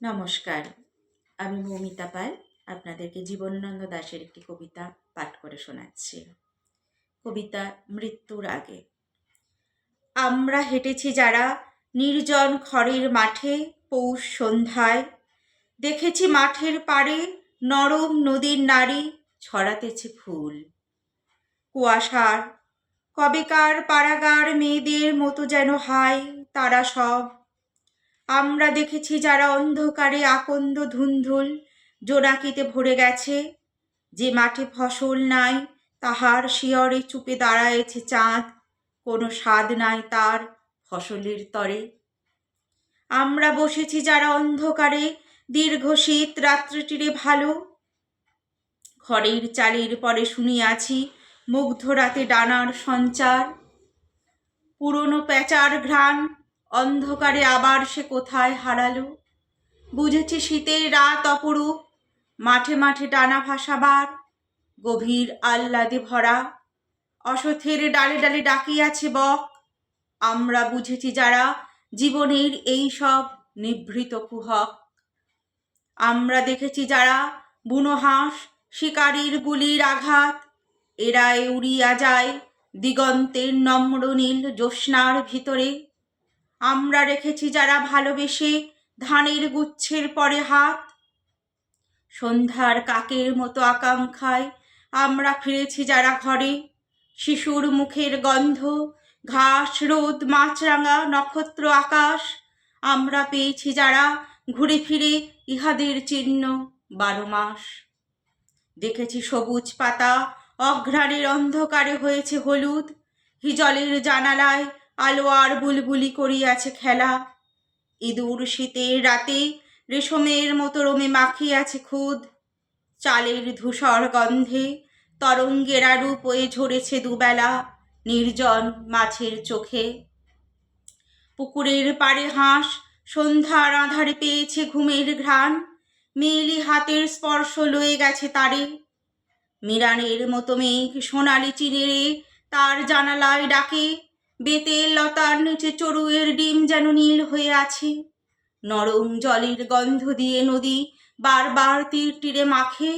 নমস্কার। আমি মৌমিতা পাল, আপনাদেরকে জীবনানন্দ দাশের একটি কবিতা পাঠ করে শোনাচ্ছি। কবিতা মৃত্যুর আগে। আমরা হেঁটেছি যারা নির্জন খড়ের মাঠে পৌষ সন্ধ্যায়। দেখেছি মাঠের পাড়ে নরম নদীর নারী ছড়াতেছে ফুল। কুয়াশার কবেকার পাড়াগার মেয়েদের মতো যেন হাই তারা সব আমরা দেখেছি যারা অন্ধকারে আকন্দ ধুন্ধুল জোনাকিতে ভরে গেছে। যে মাঠে ফসল নাই, তাহার শিয়রে চুপে দাঁড়ায়েছে চাঁদ। কোনো স্বাদ নাই তার ফসলের তরে। আমরা বসেছি যারা অন্ধকারে, দীর্ঘ শীত রাত্রিটিরে ভালো। ঘরের চালের পরে শুনিয়াছি মুগ্ধ রাতে ডানার সঞ্চার। পুরনো প্যাচার ঘ্রাণ অন্ধকারে আবার সে কোথায় হারালো? বুঝেছি শীতের রাত অপরূপ। মাঠে মাঠে টানা ভাসাবার, গভীর আহ্লাদে ভরা। অসথের ডালে ডালে ডাকিয়াছে বক। আমরা বুঝেছি যারা জীবনের এই সব নিভৃত কুহক। আমরা দেখেছি যারা বুনো হাঁস, শিকারীর গুলির আঘাত। এরাই উড়িয়া যায় দিগন্তের নম্র নীল জ্যোৎস্নার ভিতরে। আমরা রেখেছি যারা ভালোবেসে ধানের গুচ্ছের পরে হাত। সন্ধ্যার কাকের মতো আকাঙ্ক্ষায় আমরা ফিরেছি যারা ঘরে। শিশুর মুখের গন্ধ, ঘাস, রোদ মাছরাঙা নক্ষত্র, আকাশ। আমরা পেয়েছি যারা ঘুরে ফিরে ইহাদের চিহ্ন বারো মাস। দেখেছি সবুজ পাতা, অঘ্রাণের অন্ধকারে হয়েছে হলুদ। হিজলের জানালায় আলো আর বুলবুলি করিয়াছে খেলা। ইঁদুর শীতের রাতে রেশমের মতো রোমে মাখিয়াছে খুদ। চালের ধূসর গন্ধে তরঙ্গেরা রূপ হয়ে ঝরেছে দুবেলা নির্জন মাছের চোখে। পুকুরের পাড়ে হাঁস সন্ধ্যার আধারে পেয়েছে ঘুমের ঘ্রাণ। মেয়েলি হাতের স্পর্শ লয়ে গেছে তারে। মিরানের মতো মেঘ সোনালি চিনেরে তার জানালায় ডাকে। বেতের লতার নিচে চড়ুয়ের ডিম যেন নীল হয়ে আছে। নরম জলের গন্ধ দিয়ে নদী বারবার তীর তীরে মাখে।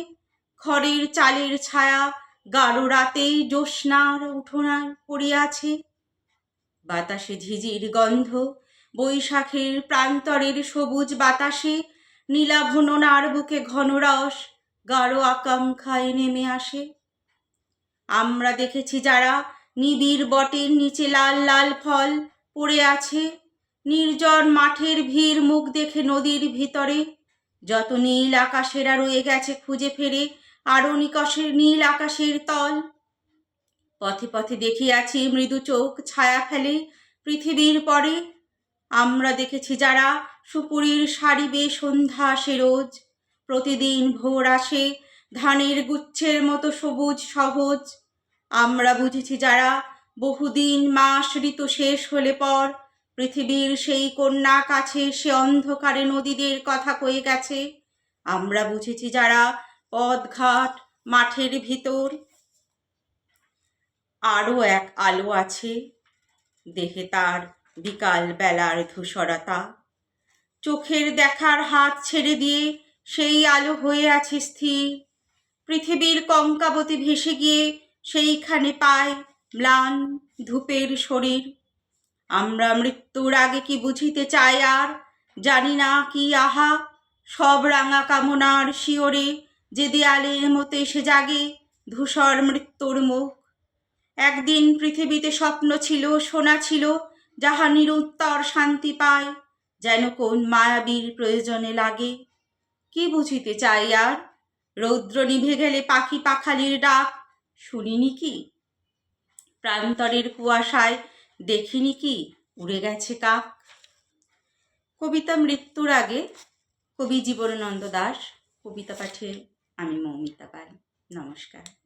খড়ের চালের ছায়া গাঢ় রাতেই জ্যোৎস্নার উঠোনায় পড়িয়াছে বাতাসে ঝিঝির গন্ধ, বৈশাখের প্রান্তরের সবুজ বাতাসে নীলাভননার বুকে ঘনরস গাঢ় আকাঙ্ক্ষায় নেমে আসে। আমরা দেখেছি যারা নিবিড় বটের নিচে লাল লাল ফল পড়ে আছে। নির্জন মাঠের ভিড় মুখ দেখে নদীর ভিতরে। যত নীল আকাশেরা রয়ে গেছে খুঁজে ফেরে আরও নিকশের নীল আকাশের তল। পথে পথে দেখিয়াছি মৃদু চোখ ছায়া ফেলে পৃথিবীর পরে। আমরা দেখেছি যারা সুপুরীর শাড়ি বে সন্ধ্যা আসে রোজ। প্রতিদিন ভোর আসে, ধানের গুচ্ছের মতো সবুজ সহজ। আমরা বুঝেছি যারা বহুদিন মাস ঋতু শেষ হলে পর পৃথিবীর সেই কন্যা কাছে সে অন্ধকারে নদীদের কথা কয়ে গেছে। আমরা বুঝেছি যারা পথঘাট মাঠের ভিতর আরও এক আলো আছে দেখে তার বিকাল বেলার ধূসরতা। চোখের দেখার হাত ছেড়ে দিয়ে সেই আলো হয়ে আছে স্থির। পৃথিবীর কঙ্কাবতী ভেসে গিয়ে সেইখানে পায় ম্লান ধূপের শরীর। আমরা মৃত্যুর আগে কি বুঝিতে চাই আর? জানি না কি, আহা! সব রাঙা কামনার শিওরে যে দেয়ালের মতো এসে জাগে ধূসর মৃত্যুর মুখ। একদিন পৃথিবীতে স্বপ্ন ছিল, সোনা ছিল, যাহা নিরুত্তর শান্তি পায়, যেন কোন মায়াবীর প্রয়োজনে লাগে। কি বুঝিতে চাই আর? রৌদ্র নিভে গেলে পাখি পাখালির ডাক শুনিনি কি? প্রান্তরের কুয়াশায় দেখিনি কি? উড়ে গেছে কাক। কবিতা মৃত্যুর আগে কবি জীবনানন্দ দাস, কবিতা পাঠে আমি মৌমিতা পাল। নমস্কার।